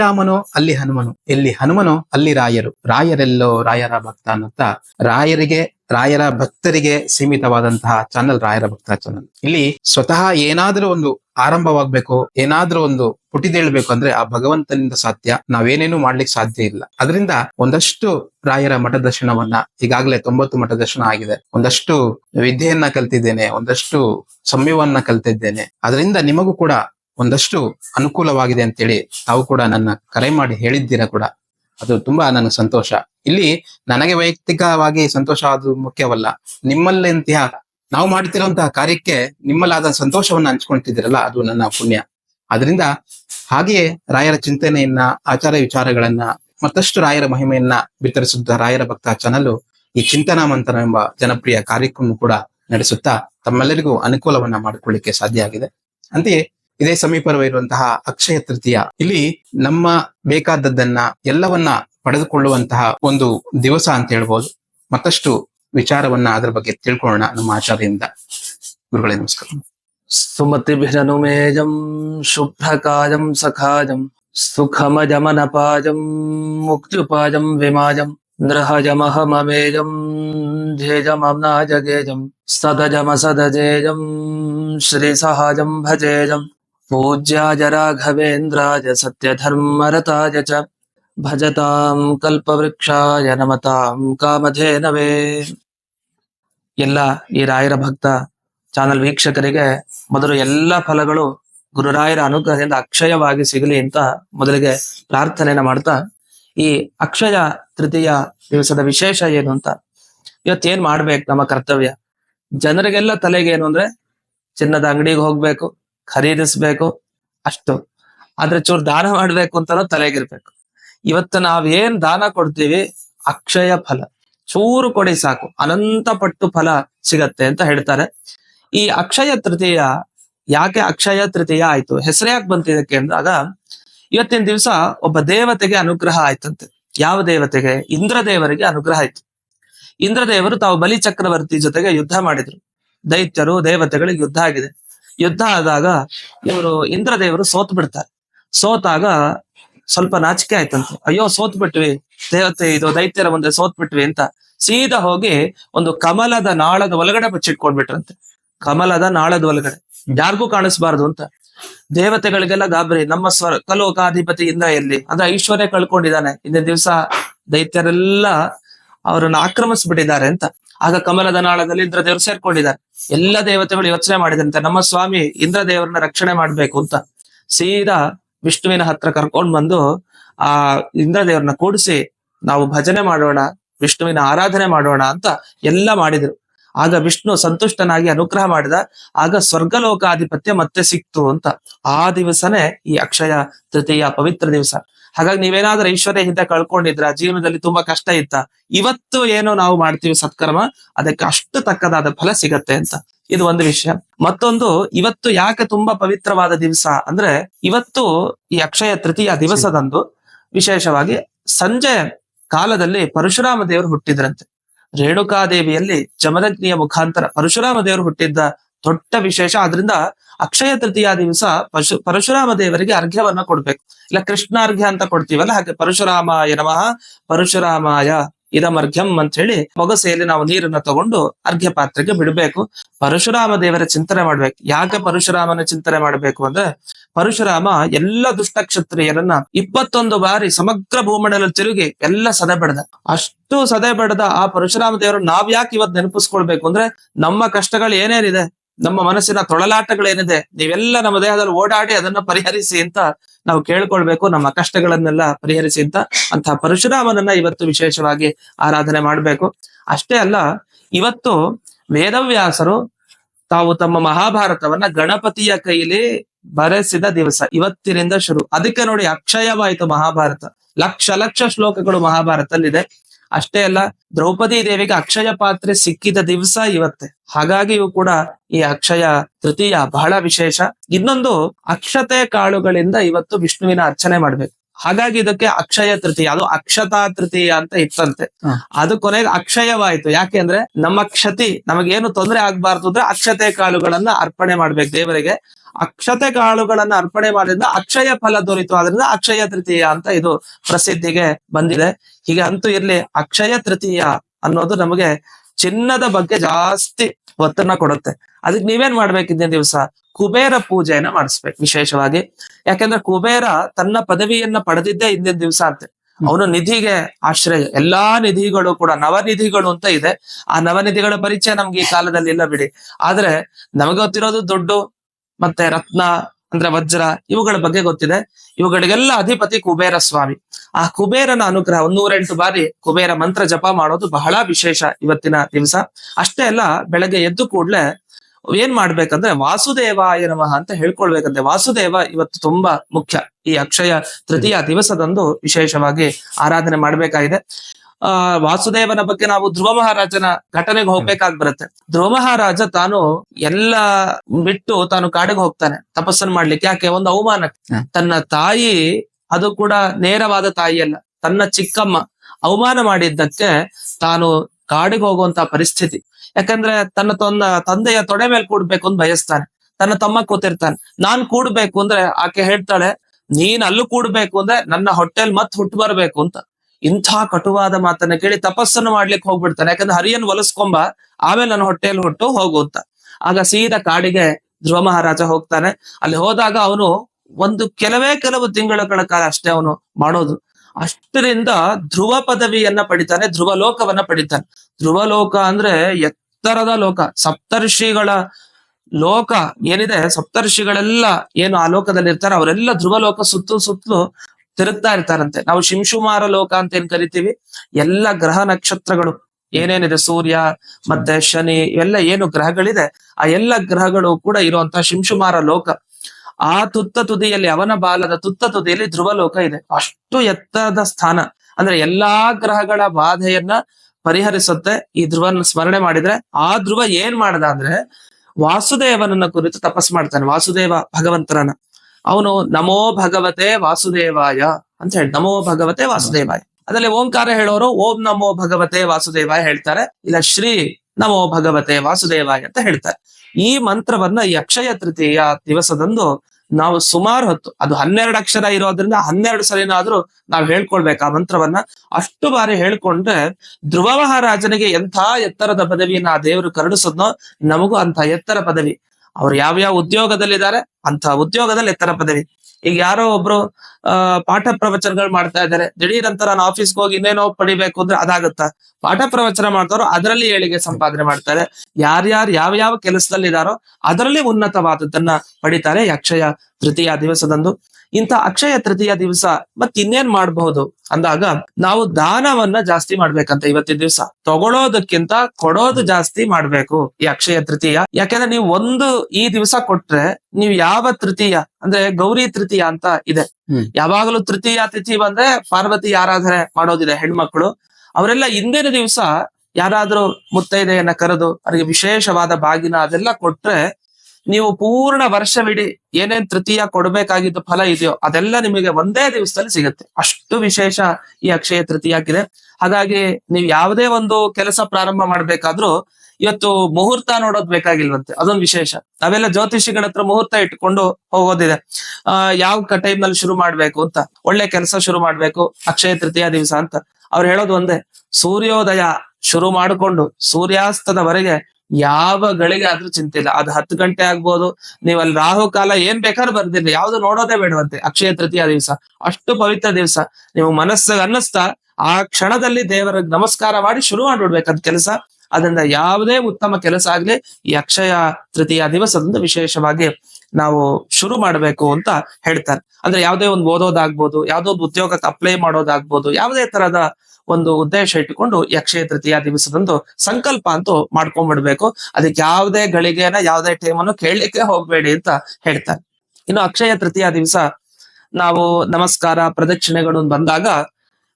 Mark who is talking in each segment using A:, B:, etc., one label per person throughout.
A: ಎಲ್ಲಿ ರಾಮನೋ ಅಲ್ಲಿ ಹನುಮನು. ಎಲ್ಲಿ ಹನುಮನು, ಅಲ್ಲಿ ರಾಯರು. ರಾಯರೆಲ್ಲೋ ರಾಯರ ಭಕ್ತ ಅನ್ನುತ್ತಾ ರಾಯರಿಗೆ, ರಾಯರ ಭಕ್ತರಿಗೆ ಸೀಮಿತವಾದಂತಹ ಚಾನಲ್ ರಾಯರ ಭಕ್ತ ಚಾನಲ್ ಇಲ್ಲಿ ಸ್ವತಃ ಏನಾದ್ರೂ ಒಂದು ಆರಂಭವಾಗ್ಬೇಕು, ಏನಾದ್ರೂ ಒಂದು ಪುಟಿದೇಳ್ಬೇಕು ಅಂದ್ರೆ ಆ ಭಗವಂತನಿಂದ ಸಾಧ್ಯ. ನಾವೇನೇನು ಮಾಡ್ಲಿಕ್ಕೆ ಸಾಧ್ಯ ಇಲ್ಲ. ಅದರಿಂದ ಒಂದಷ್ಟು ರಾಯರ ಮಠ ದರ್ಶನವನ್ನ, ಈಗಾಗಲೇ ತೊಂಬತ್ತು ಮಠ ದರ್ಶನ ಆಗಿದೆ. ಒಂದಷ್ಟು ವಿದ್ಯೆಯನ್ನ ಕಲ್ತಿದ್ದೇನೆ, ಒಂದಷ್ಟು ಸಂಯವನ್ನ ಕಲ್ತಿದ್ದೇನೆ. ಅದರಿಂದ ನಿಮಗೂ ಕೂಡ ಒಂದಷ್ಟು ಅನುಕೂಲವಾಗಿದೆ ಅಂತೇಳಿ ತಾವು ಕೂಡ ನನ್ನ ಕರೆ ಮಾಡಿ ಹೇಳಿದ್ದೀರಾ ಕೂಡ. ಅದು ತುಂಬಾ ನನಗೆ ಸಂತೋಷ. ಇಲ್ಲಿ ನನಗೆ ವೈಯಕ್ತಿಕವಾಗಿ ಸಂತೋಷ ಅದು ಮುಖ್ಯವಲ್ಲ. ನಿಮ್ಮಲ್ಲಿಂತಹ ನಾವು ಮಾಡುತ್ತಿರುವಂತಹ ಕಾರ್ಯಕ್ಕೆ ನಿಮ್ಮಲ್ಲಾದ ಸಂತೋಷವನ್ನ ಹಂಚ್ಕೊಳ್ತಿದ್ದೀರಲ್ಲ, ಅದು ನನ್ನ ಪುಣ್ಯ. ಅದರಿಂದ ಹಾಗೆಯೇ ರಾಯರ ಚಿಂತನೆಯನ್ನ, ಆಚಾರ ವಿಚಾರಗಳನ್ನ, ಮತ್ತಷ್ಟು ರಾಯರ ಮಹಿಮೆಯನ್ನ ಬಿತ್ತರಿಸುತ್ತ ರಾಯರ ಭಕ್ತ ಚಾನಲ್ ಈ ಚಿಂತನಾ ಮಂಥನ ಎಂಬ ಜನಪ್ರಿಯ ಕಾರ್ಯಕ್ರಮ ಕೂಡ ನಡೆಸುತ್ತಾ ತಮ್ಮೆಲ್ಲರಿಗೂ ಅನುಕೂಲವನ್ನ ಮಾಡಿಕೊಳ್ಳಿಕ್ಕೆ ಸಾಧ್ಯ ಆಗಿದೆ. ಅಂತೆಯೇ ಇದೇ ಸಮೀಪವಿರುವಂತಹ ಅಕ್ಷಯ ತೃತೀಯ. ಇಲ್ಲಿ ನಮ್ಮ ಬೇಕಾದದ್ದನ್ನ ಎಲ್ಲವನ್ನ ಪಡೆದುಕೊಳ್ಳುವಂತಹ ಒಂದು ದಿವಸ ಅಂತ ಹೇಳ್ಬೋದು. ಮತ್ತಷ್ಟು ವಿಚಾರವನ್ನ ಅದರ ಬಗ್ಗೆ ತಿಳ್ಕೊಳ್ಳೋಣ ನಮ್ಮ ಆಚಾರ್ಯದಿಂದ ಗುರುಗಳೇ, ನಮಸ್ಕಾರ.
B: ಸುಮತಿಭಿರನುಮೇಜಂ ಶುಭ್ರಕಾಯಂ ಸಖಾಯಂ ಸುಖಮಜಮನಪಾಯಂ ಮುಕ್ತ್ಯುಪಾಯಂ ವಿಮಾಯಂ ನೃಹಜಮಹಮಮೇಜಂ, ಧ್ಯೇಜಮಮ್ನಾಜಗೇಜಂ ಸದಜಮ ಸದಜೇಜಂ ಶ್ರೀ ಸಹಜಂ ಭಜೇಜಂ. पूज्याय राघवेन्द्राय सत्यधर्मरताय च ಭಜತಾಂ ಕಲ್ಪವೃಕ್ಷಾಯ ನಮತಾಂ ಕಾಮಧೇನವೇ ಎಲ್ಲ ಈ ರಾಯರ ಭಕ್ತ ಚಾನಲ್ ವೀಕ್ಷಕರಿಗೆ ಮೊದಲು ಎಲ್ಲ ಫಲಗಳು ಗುರುರಾಯರ ಅನುಗ್ರಹದಿಂದ ಅಕ್ಷಯವಾಗಿ ಸಿಗಲಿ ಅಂತ ಮೊದಲಿಗೆ ಪ್ರಾರ್ಥನೆಯನ್ನ ಮಾಡ್ತಾ ಈ ಅಕ್ಷಯ ತೃತೀಯ ದಿವಸದ ವಿಶೇಷ ಏನು ಅಂತ ಇವತ್ತೇನ್ ಮಾಡ್ಬೇಕು ನಮ್ಮ ಕರ್ತವ್ಯ ಜನರಿಗೆಲ್ಲ ತಲೆಗೆ ಏನು ಅಂದ್ರೆ ಚಿನ್ನದ ಅಂಗಡಿಗೆ ಹೋಗ್ಬೇಕು ಖರೀದಿಸ್ಬೇಕು. ಅಷ್ಟು. ಆದ್ರೆ ಚೂರು ದಾನ ಮಾಡ್ಬೇಕು ಅಂತಾನೂ ತಲೆಗಿರ್ಬೇಕು. ಇವತ್ತು ನಾವೇನ್ ದಾನ ಕೊಡ್ತೀವಿ? ಅಕ್ಷಯ ಫಲ. ಚೂರು ಕೊಡಿ ಸಾಕು. ಅನಂತ ಪಟ್ಟು ಫಲ ಸಿಗತ್ತೆ ಅಂತ ಹೇಳ್ತಾರೆ. ಈ ಅಕ್ಷಯ ತೃತೀಯ, ಯಾಕೆ ಅಕ್ಷಯ ತೃತೀಯ ಆಯ್ತು? ಹೆಸರೇ ಯಾಕೆ ಬಂತಿದಕ್ಕೆ ಅಂದಾಗ, ಇವತ್ತಿನ ದಿವಸ ಒಬ್ಬ ದೇವತೆಗೆ ಅನುಗ್ರಹ ಆಯ್ತಂತೆ. ಯಾವ ದೇವತೆಗೆ? ಇಂದ್ರದೇವರಿಗೆ ಅನುಗ್ರಹ ಆಯ್ತು. ಇಂದ್ರದೇವರು ತಾವು ಬಲಿ ಚಕ್ರವರ್ತಿ ಜೊತೆಗೆ ಯುದ್ಧ ಮಾಡಿದ್ರು. ದೈತ್ಯರು, ದೇವತೆಗಳಿಗೆ ಯುದ್ಧ ಆಗಿದೆ. ಯುದ್ಧ ಆದಾಗ ಇವರು ಇಂದ್ರದೇವರು ಸೋತ್ ಬಿಡ್ತಾರೆ. ಸೋತಾಗ ಸ್ವಲ್ಪ ನಾಚಿಕೆ ಆಯ್ತಂತೆ. ಅಯ್ಯೋ ಸೋತ್ ಬಿಟ್ವಿ ದೇವತೆ, ಇದು ದೈತ್ಯರ ಮುಂದೆ ಸೋತ್ ಬಿಟ್ವಿ ಅಂತ ಸೀದಾ ಹೋಗಿ ಒಂದು ಕಮಲದ ನಾಳದ ಒಳಗಡೆ ಬಚ್ಚಿಟ್ಕೊಂಡ್ಬಿಟ್ರಂತೆ. ಕಮಲದ ನಾಳದ ಒಳಗಡೆ. ಯಾರಿಗೂ ಕಾಣಿಸ್ಬಾರ್ದು ಅಂತ. ದೇವತೆಗಳಿಗೆಲ್ಲ ಗಾಬರಿ. ನಮ್ಮ ಸ್ವರ ಕಲೋಕಾಧಿಪತಿ ಇಂದ್ರ ಎಲ್ಲಿ? ಅಂದ್ರೆ ಐಶ್ವರ್ಯ ಕಳ್ಕೊಂಡಿದ್ದಾನೆ. ಇಂದಿನ ದಿವಸ ದೈತ್ಯರೆಲ್ಲ ಅವರನ್ನ ಆಕ್ರಮಿಸ್ಬಿಟ್ಟಿದ್ದಾರೆ ಅಂತ. ಆಗ ಕಮಲದ ನಾಳದಲ್ಲಿ ಇಂದ್ರ ದೇವರು ಸೇರ್ಕೊಂಡಿದ್ದಾರೆ. ಎಲ್ಲ ದೇವತೆಗಳು ಯೋಚನೆ ಮಾಡಿದಂತೆ ನಮ್ಮ ಸ್ವಾಮಿ ಇಂದ್ರ ದೇವರನ್ನ ರಕ್ಷಣೆ ಮಾಡ್ಬೇಕು ಅಂತ ಸೀದಾ ವಿಷ್ಣುವಿನ ಹತ್ರ ಕರ್ಕೊಂಡು ಬಂದು ಆ ಇಂದ್ರ ದೇವರನ್ನ ಕೂಡಿಸಿ ನಾವು ಭಜನೆ ಮಾಡೋಣ, ವಿಷ್ಣುವಿನ ಆರಾಧನೆ ಮಾಡೋಣ ಅಂತ ಎಲ್ಲ ಮಾಡಿದ್ರು. ಆಗ ವಿಷ್ಣು ಸಂತುಷ್ಟನಾಗಿ ಅನುಗ್ರಹ ಮಾಡಿದ, ಆಗ ಸ್ವರ್ಗಲೋಕಾಧಿಪತ್ಯ ಮತ್ತೆ ಸಿಕ್ತು ಅಂತ. ಆ ದಿವಸನೇ ಈ ಅಕ್ಷಯ ತೃತೀಯ ಪವಿತ್ರ ದಿವಸ. ಹಾಗಾಗಿ ನೀವೇನಾದ್ರೂ ಐಶ್ವರ್ಯ ಹಿಂದೆ ಕಳ್ಕೊಂಡಿದ್ರ ಜೀವನದಲ್ಲಿ ತುಂಬಾ ಕಷ್ಟ ಇತ್ತ. ಇವತ್ತು ಏನೋ ನಾವು ಮಾಡ್ತೀವಿ ಸತ್ಕರ್ಮ, ಅದಕ್ಕೆ ಅಷ್ಟು ತಕ್ಕದಾದ ಫಲ ಸಿಗತ್ತೆ ಅಂತ. ಇದು ಒಂದು ವಿಷಯ. ಮತ್ತೊಂದು, ಇವತ್ತು ಯಾಕೆ ತುಂಬಾ ಪವಿತ್ರವಾದ ದಿವಸ ಅಂದ್ರೆ, ಇವತ್ತು ಈ ಅಕ್ಷಯ ತೃತೀಯ ದಿವಸದಂದು ವಿಶೇಷವಾಗಿ ಸಂಜೆ ಕಾಲದಲ್ಲಿ ಪರಶುರಾಮ ದೇವರು ಹುಟ್ಟಿದ್ರಂತೆ. ರೇಣುಕಾದೇವಿಯಲ್ಲಿ ಜಮದಗ್ನಿಯ ಮುಖಾಂತರ ಪರಶುರಾಮ ದೇವರು ಹುಟ್ಟಿದ್ದ ದೊಡ್ಡ ವಿಶೇಷ. ಆದ್ರಿಂದ ಅಕ್ಷಯ ತೃತೀಯ ದಿವಸ ಪಶು ಪರಶುರಾಮ ದೇವರಿಗೆ ಅರ್ಘ್ಯವನ್ನ ಕೊಡ್ಬೇಕು. ಇಲ್ಲ ಕೃಷ್ಣಾರ್ಘ್ಯ ಅಂತ ಕೊಡ್ತೀವಲ್ಲ, ಹಾಗೆ ಪರಶುರಾಮಾಯ ನಮಃ, ಪರಶುರಾಮಾಯ ಇದಮರ್ಘ್ಯಂ ಅಂತ ಹೇಳಿ ಮೊಗಸೆಯಲ್ಲಿ ನಾವು ನೀರನ್ನ ತಗೊಂಡು ಅರ್ಘ್ಯ ಪಾತ್ರೆಗೆ ಬಿಡಬೇಕು. ಪರಶುರಾಮ ದೇವರ ಚಿಂತನೆ ಮಾಡ್ಬೇಕು. ಯಾಕೆ ಪರಶುರಾಮನ ಚಿಂತನೆ ಮಾಡ್ಬೇಕು ಅಂದ್ರೆ ಪರಶುರಾಮ ಎಲ್ಲ ದುಷ್ಟ ಕ್ಷತ್ರಿಯರನ್ನ ಇಪ್ಪತ್ತೊಂದು ಬಾರಿ ಸಮಗ್ರ ಭೂಮಂಡಲ ತಿರುಗಿ ಎಲ್ಲ ಸದೆ ಬಿಡದ. ಅಷ್ಟು ಸದೆ ಬಿಡದ ಆ ಪರಶುರಾಮ ದೇವರು ನಾವ್ ಯಾಕೆ ಇವತ್ತು ನೆನಪಿಸ್ಕೊಳ್ಬೇಕು ಅಂದ್ರೆ ನಮ್ಮ ಕಷ್ಟಗಳು ಏನೇನಿದೆ? ನಮ್ಮ ಮನಸ್ಸಿನ ತೊಳಲಾಟಗಳೇನಿದೆ ನೀವೆಲ್ಲ ನಮ್ಮ ದೇಹದಲ್ಲಿ ಓಡಾಡಿ ಅದನ್ನ ಪರಿಹರಿಸಿ ಅಂತ ನಾವು ಕೇಳ್ಕೊಳ್ಬೇಕು, ನಮ್ಮ ಕಷ್ಟಗಳನ್ನೆಲ್ಲ ಪರಿಹರಿಸಿ ಅಂತ ಅಂತಹ ಪರಶುರಾಮನನ್ನ ಇವತ್ತು ವಿಶೇಷವಾಗಿ ಆರಾಧನೆ ಮಾಡ್ಬೇಕು. ಅಷ್ಟೇ ಅಲ್ಲ, ಇವತ್ತು ವೇದವ್ಯಾಸರು ತಾವು ತಮ್ಮ ಮಹಾಭಾರತವನ್ನ ಗಣಪತಿಯ ಕೈಲಿ ಬರೆಸಿದ ದಿವಸ, ಇವತ್ತಿನಿಂದ ಶುರು. ಅದಕ್ಕೆ ನೋಡಿ ಅಕ್ಷಯವಾಯಿತು ಮಹಾಭಾರತ. ಲಕ್ಷ ಲಕ್ಷ ಶ್ಲೋಕಗಳು ಮಹಾಭಾರತಲ್ಲಿದೆ ಅಷ್ಟೇ ಅಲ್ಲ, ದ್ರೌಪದಿ ದೇವಿಗೆ ಅಕ್ಷಯ ಪಾತ್ರೆ ಸಿಕ್ಕಿದ ದಿವಸ ಇವತ್ತೆ. ಹಾಗಾಗಿಯೂ ಕೂಡ ಈ ಅಕ್ಷಯ ತೃತೀಯ ಬಹಳ ವಿಶೇಷ. ಇನ್ನೊಂದು ಅಕ್ಷತೆ ಕಾಳುಗಳಿಂದ ಇವತ್ತು ವಿಷ್ಣುವಿನ ಅರ್ಚನೆ ಮಾಡ್ಬೇಕು. ಹಾಗಾಗಿ ಇದಕ್ಕೆ ಅಕ್ಷಯ ತೃತೀಯ ಅದು ಅಕ್ಷತಾ ತೃತೀಯ ಅಂತ ಇತ್ತಂತೆ. ಅದು ಕೊನೆಗೆ ಅಕ್ಷಯವಾಯಿತು. ಯಾಕೆಂದ್ರೆ ನಮ್ಮ ಕ್ಷತಿ ನಮಗೇನು ತೊಂದರೆ ಆಗ್ಬಾರ್ದು ಅಂದ್ರೆ ಅಕ್ಷತೆ ಕಾಳುಗಳನ್ನ ಅರ್ಪಣೆ ಮಾಡ್ಬೇಕು ದೇವರಿಗೆ. ಅಕ್ಷತೆ ಕಾಳುಗಳನ್ನ ಅರ್ಪಣೆ ಮಾಡಿದ್ರೆ ಅಕ್ಷಯ ಫಲ ದೊರೀತು. ಆದ್ರಿಂದ ಅಕ್ಷಯ ತೃತೀಯ ಅಂತ ಇದು ಪ್ರಸಿದ್ಧಿಗೆ ಬಂದಿದೆ. ಹೀಗೆ ಅಂತೂ ಇರ್ಲಿ ಅಕ್ಷಯ ತೃತೀಯ ಅನ್ನೋದು ನಮಗೆ ಚಿನ್ನದ ಬಗ್ಗೆ ಜಾಸ್ತಿ ಒತ್ತನ್ನ ಕೊಡುತ್ತೆ. ಅದಕ್ಕೆ ನೀವೇನ್ ಮಾಡ್ಬೇಕಿದ್ದ ದಿವಸ ಕುಬೇರ ಪೂಜೆಯನ್ನ ಮಾಡಿಸ್ಬೇಕು ವಿಶೇಷವಾಗಿ. ಯಾಕಂದ್ರೆ ಕುಬೇರ ತನ್ನ ಪದವಿಯನ್ನ ಪಡೆದಿದ್ದೇ ಹಿಂದಿನ ದಿವಸ ಅಂತೆ. ಅವನು ನಿಧಿಗೆ ಆಶ್ರಯ. ಎಲ್ಲಾ ನಿಧಿಗಳು ಕೂಡ ನವನಿಧಿಗಳು ಅಂತ ಇದೆ. ಆ ನವನಿಧಿಗಳ ಪರಿಚಯ ನಮ್ಗೆ ಈ ಕಾಲದಲ್ಲಿ ಇಲ್ಲ ಬಿಡಿ. ಆದ್ರೆ ನಮಗೆ ಗೊತ್ತಿರೋದು ದುಡ್ಡು, ಮತ್ತೆ ರತ್ನ ಅಂದ್ರೆ ವಜ್ರ, ಇವುಗಳ ಬಗ್ಗೆ ಗೊತ್ತಿದೆ. ಇವುಗಳಿಗೆಲ್ಲ ಅಧಿಪತಿ ಕುಬೇರ ಸ್ವಾಮಿ. ಆ ಕುಬೇರನ ಅನುಗ್ರಹ ಒಂದೂರೆಂಟು ಬಾರಿ ಕುಬೇರ ಮಂತ್ರ ಜಪ ಮಾಡೋದು ಬಹಳ ವಿಶೇಷ ಇವತ್ತಿನ ದಿವಸ. ಅಷ್ಟೇ ಅಲ್ಲ, ಬೆಳಗ್ಗೆ ಎದ್ದು ಕೂಡ್ಲೆ ಏನ್ ಮಾಡ್ಬೇಕಂದ್ರೆ ವಾಸುದೇವಾಯ ನಮಃ ಅಂತ ಹೇಳ್ಕೊಳ್ಬೇಕಂದ್ರೆ ವಾಸುದೇವ ಇವತ್ತು ತುಂಬಾ ಮುಖ್ಯ. ಈ ಅಕ್ಷಯ ತೃತೀಯ ದಿವಸದಂದು ವಿಶೇಷವಾಗಿ ಆರಾಧನೆ ಮಾಡ್ಬೇಕಾಗಿದೆ. ಆ ವಾಸುದೇವನ ಬಗ್ಗೆ ನಾವು ಧ್ರುವ ಮಹಾರಾಜನ ಘಟನೆಗೆ ಹೋಗ್ಬೇಕಾಗ್ ಬರುತ್ತೆ. ಧ್ರುವ ಮಹಾರಾಜ ತಾನು ಎಲ್ಲ ಬಿಟ್ಟು ತಾನು ಕಾಡಿಗೆ ಹೋಗ್ತಾನೆ. ತಪಸ್ಸನ್ನು ಮಾಡ್ಲಿಕ್ಕೆ. ಯಾಕೆ? ಒಂದು ಅವಮಾನ ತನ್ನ ತಾಯಿ ಅದು ಕೂಡ ನೇರವಾದ ತಾಯಿ ಅಲ್ಲ ತನ್ನ ಚಿಕ್ಕಮ್ಮ ಅವಮಾನ ಮಾಡಿದ್ದಕ್ಕೆ ತಾನು ಕಾಡಿಗೆ ಹೋಗುವಂತ ಪರಿಸ್ಥಿತಿ. ಯಾಕಂದ್ರೆ ತನ್ನ ತನ್ನ ತಂದೆಯ ತೊಡೆ ಮೇಲೆ ಕೂಡ್ಬೇಕು ಅಂತ ಬಯಸ್ತಾನೆ. ತನ್ನ ತಮ್ಮ ಕೂತಿರ್ತಾನೆ. ನಾನ್ ಕೂಡ್ಬೇಕು ಅಂದ್ರೆ ಆಕೆ ಹೇಳ್ತಾಳೆ ನೀನ್ ಅಲ್ಲೂ ಕೂಡ್ಬೇಕು ಅಂದ್ರೆ ನನ್ನ ಹೊಟ್ಟೆಲ್ ಮತ್ ಹುಟ್ಟು ಬರ್ಬೇಕು ಅಂತ. ಇಂಥ ಕಟುವಾದ ಮಾತನ್ನ ಕೇಳಿ ತಪಸ್ಸನ್ನು ಮಾಡ್ಲಿಕ್ಕೆ ಹೋಗ್ಬಿಡ್ತಾನೆ. ಯಾಕಂದ್ರೆ ಹರಿಯನ್ ಒಲಿಸ್ಕೊಂಬ, ಆಮೇಲೆ ನನ್ನ ಹೊಟ್ಟೆಯಲ್ಲಿ ಹೊಟ್ಟು ಹೋಗು ಅಂತ ಆಗ ಸೀದಾ ಕಾಡಿಗೆ ಧ್ರುವ ಮಹಾರಾಜ ಹೋಗ್ತಾನೆ. ಅಲ್ಲಿ ಹೋದಾಗ ಅವನು ಒಂದು ಕೆಲವೇ ಕೆಲವು ತಿಂಗಳ ಕಾಲ ಅಷ್ಟೇ ಅವನು ಮಾಡೋದು. ಅಷ್ಟರಿಂದ ಧ್ರುವ ಪದವಿಯನ್ನ ಪಡಿತಾನೆ, ಧ್ರುವ ಲೋಕವನ್ನ ಪಡಿತಾನೆ. ಧ್ರುವ ಲೋಕ ಅಂದ್ರೆ ಎತ್ತರದ ಲೋಕ. ಸಪ್ತರ್ಷಿಗಳ ಲೋಕ ಏನಿದೆ, ಸಪ್ತರ್ಷಿಗಳೆಲ್ಲ ಏನು ಆ ಲೋಕದಲ್ಲಿ ಇರ್ತಾರೆ ಅವರೆಲ್ಲ ಧ್ರುವ ಲೋಕ ಸುತ್ತಲೂ ಸುತ್ತಲೂ ತಿರುಗ್ತಾ ಇರ್ತಾರಂತೆ. ನಾವು ಶಿಂಶುಮಾರ ಲೋಕ ಅಂತ ಏನ್ ಕರಿತೀವಿ? ಎಲ್ಲ ಗ್ರಹ ನಕ್ಷತ್ರಗಳು. ಏನೇನಿದೆ? ಸೂರ್ಯ, ಮತ್ತೆ ಶನಿ ಎಲ್ಲ ಏನು ಗ್ರಹಗಳಿದೆ? ಆ ಎಲ್ಲ ಗ್ರಹಗಳು ಕೂಡ ಇರುವಂತಹ ಶಿಂಶುಮಾರ ಲೋಕ. ಆ ತುತ್ತ ತುದಿಯಲ್ಲಿ, ಅವನ ಬಾಲದ ತುತ್ತ ತುದಿಯಲ್ಲಿ ಧ್ರುವ ಲೋಕ ಇದೆ. ಅಷ್ಟು ಎತ್ತರದ ಸ್ಥಾನ. ಅಂದ್ರೆ ಎಲ್ಲಾ ಗ್ರಹಗಳ ಬಾಧೆಯನ್ನ ಪರಿಹರಿಸುತ್ತೆ. ಈ ಧ್ರುವನ ಸ್ಮರಣೆ ಮಾಡಿದ್ರೆ, ಆ ಧ್ರುವ ಏನ್ ಮಾಡ್ದ ಅಂದ್ರೆ, ವಾಸುದೇವನನ್ನ ಕುರಿತು ತಪಸ್ ಮಾಡ್ತಾನೆ. ವಾಸುದೇವ ಭಗವಂತರನ್ನ. ಅವನು ನಮೋ ಭಗವತೆ ವಾಸುದೇವಾಯ ಅಂತ ಹೇಳಿ ನಮೋ ಭಗವತೆ ವಾಸುದೇವಾಯ. ಅದರಲ್ಲಿ ಓಂಕಾರ ಹೇಳೋರು ಓಂ ನಮೋ ಭಗವತೆ ವಾಸುದೇವಾಯ ಹೇಳ್ತಾರೆ. ಇಲ್ಲ ಶ್ರೀ ನಮೋ ಭಗವತೆ ವಾಸುದೇವಾಯ ಅಂತ ಹೇಳ್ತಾರೆ. ಈ ಮಂತ್ರವನ್ನ ಯಕ್ಷಯ ತೃತೀಯ ದಿವಸದಂದು ನಾವು ಸುಮಾರು ಹೊತ್ತು, ಅದು ಹನ್ನೆರಡು ಅಕ್ಷರ ಇರೋದ್ರಿಂದ ಹನ್ನೆರಡು ಸಲಿನಾದ್ರೂ ನಾವು ಹೇಳ್ಕೊಳ್ಬೇಕು ಆ ಮಂತ್ರವನ್ನ. ಅಷ್ಟು ಬಾರಿ ಹೇಳ್ಕೊಂಡ್ರೆ ಧ್ರುವ ಮಹಾರಾಜನಿಗೆ ಎಂಥ ಎತ್ತರದ ಪದವಿಯನ್ನ ಆ ದೇವರು ಕರುಣಿಸದ್ನೋ ನಮಗೂ ಅಂತ ಎತ್ತರ ಪದವಿ. ಅವ್ರು ಯಾವ್ಯಾವ ಉದ್ಯೋಗದಲ್ಲಿದ್ದಾರೆ? ಅಂತ ಉದ್ಯೋಗದಲ್ಲಿ ಎತ್ತರ ಪದವಿ. ಈಗ ಯಾರೋ ಒಬ್ರು, ಆ, ಪಾಠ ಪ್ರವಚನಗಳು ಮಾಡ್ತಾ ಇದ್ದಾರೆ. ದಿಢೀರ್ ಅಂತ ನಾನು ಆಫೀಸ್ಗೆ ಹೋಗಿ ಇನ್ನೇನೋ ಪಡಿಬೇಕು ಅಂದ್ರೆ ಅದಾಗುತ್ತಾ? ಪಾಠ ಪ್ರವಚನ ಮಾಡ್ತಾರೋ ಅದರಲ್ಲಿ ಏಳಿಗೆ ಸಂಪಾದನೆ ಮಾಡ್ತಾರೆ. ಯಾರ್ಯಾರು ಯಾವ ಯಾವ ಕೆಲಸದಲ್ಲಿದ್ದಾರೋ ಅದರಲ್ಲಿ ಉನ್ನತವಾದದ್ದನ್ನ ಪಡಿತಾರೆ. ಅಕ್ಷಯ ತೃತೀಯ ದಿವಸದಂದು. ಇಂಥ ಅಕ್ಷಯ ತೃತೀಯ ದಿವಸ ಮತ್ ಇನ್ನೇನ್ ಮಾಡಬಹುದು ಅಂದಾಗ ನಾವು ದಾನವನ್ನ ಜಾಸ್ತಿ ಮಾಡ್ಬೇಕಂತ ಇವತ್ತಿನ ದಿವಸ. ತಗೊಳೋದಕ್ಕಿಂತ ಕೊಡೋದು ಜಾಸ್ತಿ ಮಾಡ್ಬೇಕು ಈ ಅಕ್ಷಯ ತೃತೀಯ. ಯಾಕಂದ್ರೆ ನೀವು ಒಂದು ಈ ದಿವಸ ಕೊಟ್ರೆ ನೀವು ಯಾವ ತೃತೀಯ ಅಂದ್ರೆ ಗೌರಿ ತೃತೀಯ ಅಂತ ಇದೆ. ಯಾವಾಗಲೂ ತೃತೀಯ ತಿಥಿ ಬಂದ್ರೆ ಪಾರ್ವತಿ ಆರಾಧನೆ ಮಾಡೋದಿದೆ ಹೆಣ್ಮಕ್ಳು. ಅವರೆಲ್ಲ ಹಿಂದಿನ ದಿವಸ ಯಾರಾದ್ರೂ ಮುತ್ತೈದೆಯನ್ನ ಕರೆದು ಅವರಿಗೆ ವಿಶೇಷವಾದ ಬಾಗಿನ ಅದೆಲ್ಲ ಕೊಟ್ರೆ ನೀವು ಪೂರ್ಣ ವರ್ಷವಿಡಿ ಏನೇನ್ ತೃತೀಯ ಕೊಡ್ಬೇಕಾಗಿದ್ದ ಫಲ ಇದೆಯೋ ಅದೆಲ್ಲ ನಿಮಗೆ ಒಂದೇ ದಿವಸದಲ್ಲಿ ಸಿಗುತ್ತೆ. ಅಷ್ಟು ವಿಶೇಷ ಈ ಅಕ್ಷಯ ತೃತೀಯಕ್ಕಿದೆ. ಹಾಗಾಗಿ ನೀವು ಯಾವುದೇ ಒಂದು ಕೆಲಸ ಪ್ರಾರಂಭ ಮಾಡ್ಬೇಕಾದ್ರೂ ಇವತ್ತು ಮುಹೂರ್ತ ನೋಡೋದ್ ಬೇಕಾಗಿಲ್ವಂತೆ, ಅದೊಂದು ವಿಶೇಷ. ನಾವೆಲ್ಲ ಜ್ಯೋತಿಷಿಗಳ ಹತ್ರ ಮುಹೂರ್ತ ಇಟ್ಕೊಂಡು ಹೋಗೋದಿದೆ. ಆ, ಯಾವ ಟೈಮ್ನಲ್ಲಿ ಶುರು ಮಾಡ್ಬೇಕು ಅಂತ, ಒಳ್ಳೆ ಕೆಲಸ ಶುರು ಮಾಡ್ಬೇಕು, ಅಕ್ಷಯ ತೃತೀಯ ದಿವಸ ಅಂತ. ಅವ್ರು ಹೇಳೋದು ಒಂದೇ, ಸೂರ್ಯೋದಯ ಶುರು ಮಾಡಿಕೊಂಡು ಸೂರ್ಯಾಸ್ತದವರೆಗೆ ಯಾವ ಗಳಿಗೆ ಆದ್ರೂ ಚಿಂತೆ ಇಲ್ಲ. ಅದು ಹತ್ತು ಗಂಟೆ ಆಗ್ಬೋದು ನೀವು ಅಲ್ಲಿ ರಾಹು ಕಾಲ ಏನ್ ಬೇಕಾದ್ರೂ ಬರ್ದಿರ್ಲಿ, ಯಾವ್ದು ನೋಡೋದೇ ಬೇಡವಂತೆ. ಅಕ್ಷಯ ತೃತೀಯ ದಿವಸ, ಅಷ್ಟು ಪವಿತ್ರ ದಿವಸ. ನೀವು ಮನಸ್ಸಿಗೆ ಅನ್ನಿಸ್ತಾ, ಆ ಕ್ಷಣದಲ್ಲಿ ದೇವರ ನಮಸ್ಕಾರ ಮಾಡಿ ಶುರು ಮಾಡ್ಬಿಡ್ಬೇಕಂತ ಕೆಲಸ ಅದರಿಂದ ಯಾವುದೇ ಉತ್ತಮ ಕೆಲಸ ಆಗ್ಲಿ ಈ ಅಕ್ಷಯ ತೃತೀಯ ದಿವಸದಿಂದ ವಿಶೇಷವಾಗಿ ನಾವು ಶುರು ಮಾಡಬೇಕು ಅಂತ ಹೇಳ್ತಾರೆ. ಅಂದ್ರೆ ಯಾವುದೇ ಒಂದು ಓದೋದಾಗ್ಬೋದು ಯಾವುದೋ ಒಂದು ಉದ್ಯೋಗಕ್ಕೆ ಅಪ್ಲೈ ಮಾಡೋದಾಗ್ಬೋದು ಯಾವುದೇ ತರದ ಒಂದು ಉದ್ದೇಶ ಇಟ್ಟುಕೊಂಡು ಯಕ್ಷಯ ಅಕ್ಷಯ ತೃತೀಯ ದಿವಸದಂದು ಸಂಕಲ್ಪ ಅಂತೂ ಮಾಡ್ಕೊಂಡ್ಬಿಡ್ಬೇಕು ಅದಕ್ಕೆ ಯಾವುದೇ ಗಳಿಗೆನ ಯಾವುದೇ ಟೈಮನ್ನು ಕೇಳಲಿಕ್ಕೆ ಹೋಗ್ಬೇಡಿ ಅಂತ ಹೇಳ್ತಾರೆ. ಇನ್ನು ಅಕ್ಷಯ ತೃತೀಯ ದಿವಸ ನಾವು ನಮಸ್ಕಾರ ಪ್ರದಕ್ಷಿಣೆಗಳು ಬಂದಾಗ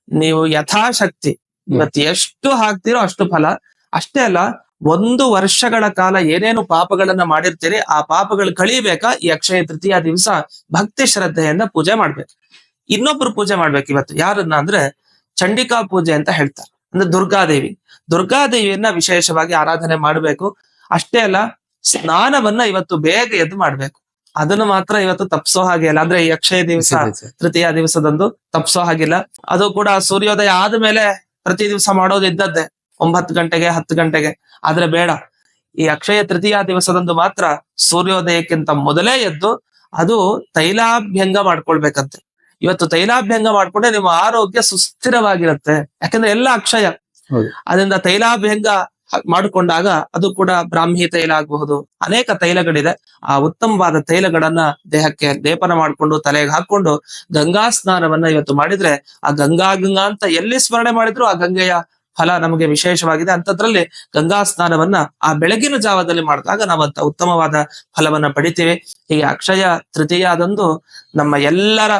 B: ನೀವು ಯಥಾಶಕ್ತಿ ಇವತ್ತು ಎಷ್ಟು ಹಾಕ್ತಿರೋ ಅಷ್ಟು ಫಲ ಅಷ್ಟೇ ಅಲ್ಲ ಒಂದು ವರ್ಷಗಳ ಕಾಲ ಏನೇನು ಪಾಪಗಳನ್ನ ಮಾಡಿರ್ತೀರಿ ಆ ಪಾಪಗಳು ಕಳಿಬೇಕಾ? ಈ ಅಕ್ಷಯ ತೃತೀಯ ದಿವಸ ಭಕ್ತಿ ಶ್ರದ್ಧೆಯಿಂದ ಪೂಜೆ ಮಾಡ್ಬೇಕು. ಇನ್ನೊಬ್ರು ಪೂಜೆ ಮಾಡ್ಬೇಕು ಇವತ್ತು. ಯಾರನ್ನ ಅಂದ್ರೆ ಚಂಡಿಕಾ ಪೂಜೆ ಅಂತ ಹೇಳ್ತಾರೆ. ಅಂದ್ರೆ ದುರ್ಗಾದೇವಿ ದುರ್ಗಾದೇವಿಯನ್ನ ವಿಶೇಷವಾಗಿ ಆರಾಧನೆ ಮಾಡಬೇಕು. ಅಷ್ಟೇ ಅಲ್ಲ ಸ್ನಾನವನ್ನ ಇವತ್ತು ಬೇಗ ಎದ್ದು ಮಾಡ್ಬೇಕು. ಅದನ್ನು ಮಾತ್ರ ಇವತ್ತು ತಪ್ಸೋ ಹಾಗೆ ಇಲ್ಲ ಅಂದ್ರೆ ಈ ಅಕ್ಷಯ ದಿವಸ ತೃತೀಯ ದಿವಸದಂದು ತಪ್ಸೋ ಹಾಗಿಲ್ಲ. ಅದು ಕೂಡ ಸೂರ್ಯೋದಯ ಆದ್ಮೇಲೆ ಪ್ರತಿ ದಿವಸ ಮಾಡೋದು ಇದ್ದದ್ದೇ ಒಂಬತ್ತು ಗಂಟೆಗೆ ಹತ್ತು ಗಂಟೆಗೆ. ಆದ್ರೆ ಬೇಡ. ಈ ಅಕ್ಷಯ ತೃತೀಯ ದಿವಸದಂದು ಮಾತ್ರ ಸೂರ್ಯೋದಯಕ್ಕಿಂತ ಮೊದಲೇ ಎದ್ದು ಅದು ತೈಲಾಭ್ಯಂಗ ಮಾಡ್ಕೊಳ್ಬೇಕಂತೆ. ಇವತ್ತು ತೈಲಾಭ್ಯಂಗ ಮಾಡ್ಕೊಂಡ್ರೆ ನಿಮ್ಮ ಆರೋಗ್ಯ ಸುಸ್ಥಿರವಾಗಿರುತ್ತೆ. ಯಾಕಂದ್ರೆ ಎಲ್ಲ ಅಕ್ಷಯ. ಅದರಿಂದ ತೈಲಾಭ್ಯಂಗ ಮಾಡಿಕೊಂಡಾಗ ಅದು ಕೂಡ ಬ್ರಾಹ್ಮಿ ತೈಲ ಆಗಬಹುದು. ಅನೇಕ ತೈಲಗಳಿದೆ. ಆ ಉತ್ತಮವಾದ ತೈಲಗಳನ್ನ ದೇಹಕ್ಕೆ ಲೇಪನ ಮಾಡಿಕೊಂಡು ತಲೆಗೆ ಹಾಕೊಂಡು ಗಂಗಾ ಸ್ನಾನವನ್ನ ಇವತ್ತು ಮಾಡಿದ್ರೆ ಆ ಗಂಗಾ ಗಂಗಾ ಅಂತ ಎಲ್ಲಿ ಸ್ಮರಣೆ ಮಾಡಿದ್ರು ಆ ಗಂಗೆಯ ಫಲ ನಮಗೆ ವಿಶೇಷವಾಗಿದೆ. ಅಂತದ್ರಲ್ಲಿ ಗಂಗಾ ಸ್ನಾನವನ್ನ ಆ ಬೆಳಗಿನ ಜಾವದಲ್ಲಿ ಮಾಡಿದಾಗ ನಾವಂತ ಉತ್ತಮವಾದ ಫಲವನ್ನ ಪಡಿತೇವೆ. ಹೀಗೆ ಅಕ್ಷಯ ತೃತೀಯದಂದು ನಮ್ಮ ಎಲ್ಲರ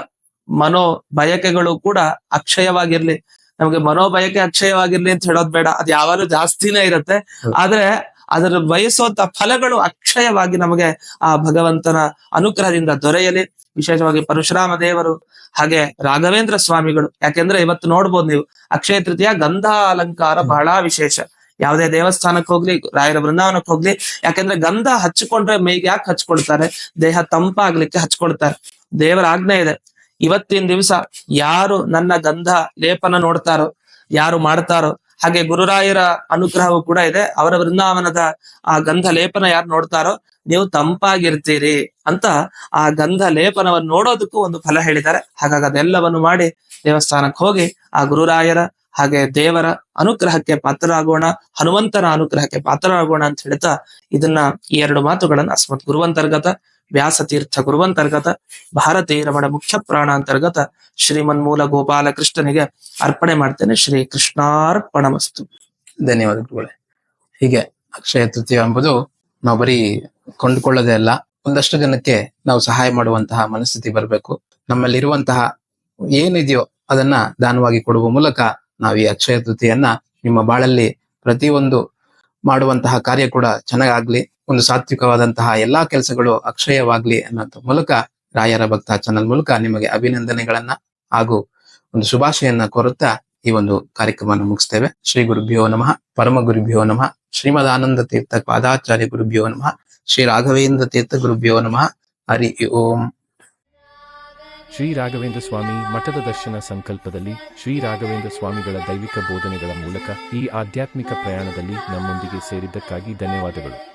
B: ಮನೋ ಬಯಕೆಗಳು ಕೂಡ ಅಕ್ಷಯವಾಗಿರ್ಲಿ. ನಮಗೆ ಮನೋಬಯಕೆ ಅಕ್ಷಯವಾಗಿರ್ಲಿ ಅಂತ ಹೇಳೋದ್ ಬೇಡ. ಅದು ಯಾವಾಗಲೂ ಜಾಸ್ತಿನೇ ಇರುತ್ತೆ. ಆದ್ರೆ ಅದರ ಬಯಸುವಂತ ಫಲಗಳು ಅಕ್ಷಯವಾಗಿ ನಮಗೆ ಆ ಭಗವಂತನ ಅನುಗ್ರಹದಿಂದ ದೊರೆಯಲಿ. ವಿಶೇಷವಾಗಿ ಪರಶುರಾಮ ದೇವರು, ಹಾಗೆ ರಾಘವೇಂದ್ರ ಸ್ವಾಮಿಗಳು. ಯಾಕೆಂದ್ರೆ ಇವತ್ತು ನೋಡ್ಬೋದು ನೀವು, ಅಕ್ಷಯ ತೃತೀಯ ಗಂಧ ಅಲಂಕಾರ ಬಹಳ ವಿಶೇಷ. ಯಾವುದೇ ದೇವಸ್ಥಾನಕ್ಕೆ ಹೋಗ್ಲಿ, ರಾಯರ ಬೃಂದಾವನಕ್ಕೆ ಹೋಗ್ಲಿ, ಯಾಕೆಂದ್ರೆ ಗಂಧ ಹಚ್ಕೊಂಡ್ರೆ ಮೈಗೆ ಯಾಕೆ ಹಚ್ಕೊಳ್ತಾರೆ? ದೇಹ ತಂಪಾಗ್ಲಿಕ್ಕೆ ಹಚ್ಕೊಳ್ತಾರೆ. ದೇವರ ಆಜ್ಞೆ ಇದೆ. ಇವತ್ತಿನ ದಿವಸ ಯಾರು ನನ್ನ ಗಂಧ ಲೇಪನ ನೋಡ್ತಾರೋ, ಯಾರು ಮಾಡ್ತಾರೋ ಹಾಗೆ ಗುರುರಾಯರ ಅನುಗ್ರಹವೂ ಕೂಡ ಇದೆ. ಅವರ ವೃಂದಾವನದ ಆ ಗಂಧ ಲೇಪನ ಯಾರು ನೋಡ್ತಾರೋ, ನೀವು ತಂಪಾಗಿರ್ತೀರಿ ಅಂತ ಆ ಗಂಧ ಲೇಪನವನ್ನು ನೋಡೋದಕ್ಕೂ ಒಂದು ಫಲ ಹೇಳಿದ್ದಾರೆ. ಹಾಗಾಗಿ ಅದೆಲ್ಲವನ್ನು ಮಾಡಿ ದೇವಸ್ಥಾನಕ್ಕೆ ಹೋಗಿ ಆ ಗುರುರಾಯರ ಹಾಗೆ ದೇವರ ಅನುಗ್ರಹಕ್ಕೆ ಪಾತ್ರರಾಗೋಣ, ಹನುಮಂತನ ಅನುಗ್ರಹಕ್ಕೆ ಪಾತ್ರರಾಗೋಣ ಅಂತ ಹೇಳ್ತಾ ಇದನ್ನ ಈ ಎರಡು ಮಾತುಗಳನ್ನ ಅಸ್ಮತ್ ಗುರುವಂತರ್ಗತ ವ್ಯಾಸತೀರ್ಥ ಗುರುವಂತರ್ಗತ ಭಾರತೀ ರಮಣ ಮುಖ್ಯ ಪ್ರಾಣ ಅಂತರ್ಗತ ಶ್ರೀಮನ್ಮೂಲ ಗೋಪಾಲ ಕೃಷ್ಣನಿಗೆ ಅರ್ಪಣೆ ಮಾಡ್ತೇನೆ. ಶ್ರೀ ಕೃಷ್ಣಾರ್ಪಣಮಸ್ತು.
A: ಮಸ್ತು ಧನ್ಯವಾದಗಳು ಹೀಗೆ ಅಕ್ಷಯ ತೃತೀಯ ಎಂಬುದು ನಾವು ಬರೀ ಕೊಂಡುಕೊಳ್ಳೋದೇ ಅಲ್ಲ, ಒಂದಷ್ಟು ಜನಕ್ಕೆ ನಾವು ಸಹಾಯ ಮಾಡುವಂತಹ ಮನಸ್ಥಿತಿ ಬರಬೇಕು. ನಮ್ಮಲ್ಲಿರುವಂತಹ ಏನಿದೆಯೋ ಅದನ್ನ ದಾನವಾಗಿ ಕೊಡುವ ಮೂಲಕ ನಾವು ಈ ಅಕ್ಷಯ ತೃತೀಯನ್ನ ನಿಮ್ಮ ಬಾಳಲ್ಲಿ ಪ್ರತಿಯೊಂದು ಮಾಡುವಂತಹ ಕಾರ್ಯ ಕೂಡ ಚೆನ್ನಾಗಾಗ್ಲಿ. ಒಂದು ಸಾತ್ವಿಕವಾದಂತಹ ಎಲ್ಲಾ ಕೆಲಸಗಳು ಅಕ್ಷಯವಾಗ್ಲಿ ಅನ್ನೋ ಮೂಲಕ ರಾಯರ ಭಕ್ತ ಚಾನಲ್ ಮೂಲಕ ನಿಮಗೆ ಅಭಿನಂದನೆಗಳನ್ನ ಹಾಗೂ ಒಂದು ಶುಭಾಶಯನ್ನ ಕೋರುತ್ತಾ ಈ ಒಂದು ಕಾರ್ಯಕ್ರಮವನ್ನು ಮುಗಿಸ್ತೇವೆ. ಶ್ರೀ ಗುರುಭ್ಯೋ ನಮಃ. ಪರಮ ಗುರುಭ್ಯೋ ನಮಃ. ಶ್ರೀಮದ್ ಆನಂದ ತೀರ್ಥ ಪಾದಾಚಾರ್ಯ ಗುರುಭ್ಯೋ ನಮಃ. ಶ್ರೀ ರಾಘವೇಂದ್ರ ತೀರ್ಥ ಗುರುಭ್ಯೋ ನಮಃ. ಹರಿ ಓಂ.
C: ಶ್ರೀ ರಾಘವೇಂದ್ರ ಸ್ವಾಮಿ ಮಠದ ದರ್ಶನ ಸಂಕಲ್ಪದಲ್ಲಿ ಶ್ರೀ ರಾಘವೇಂದ್ರ ಸ್ವಾಮಿಗಳ ದೈವಿಕ ಬೋಧನೆಗಳ ಮೂಲಕ ಈ ಆಧ್ಯಾತ್ಮಿಕ ಪ್ರಯಾಣದಲ್ಲಿ ನಮ್ಮೊಂದಿಗೆ ಸೇರಿದ್ದಕ್ಕಾಗಿ ಧನ್ಯವಾದಗಳು.